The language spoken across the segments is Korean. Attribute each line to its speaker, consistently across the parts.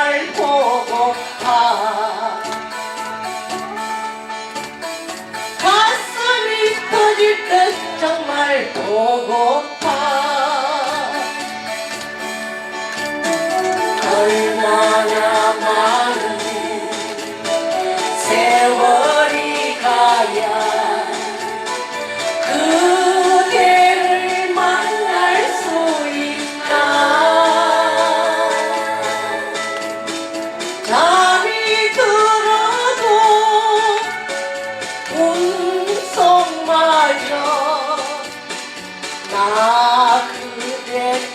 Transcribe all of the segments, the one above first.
Speaker 1: ไม่โกหกทา 다 그대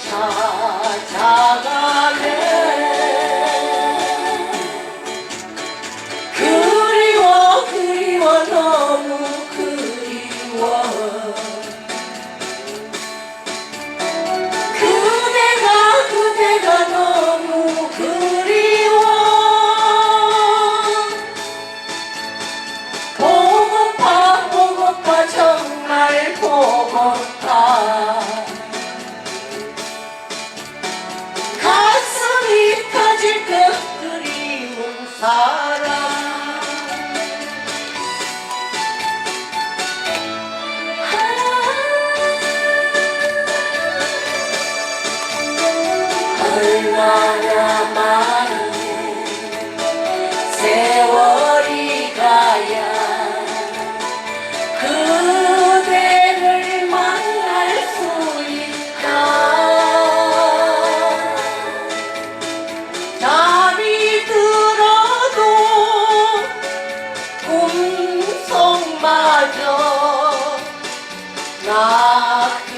Speaker 1: 사랑. 얼마나 많은 세월 나가려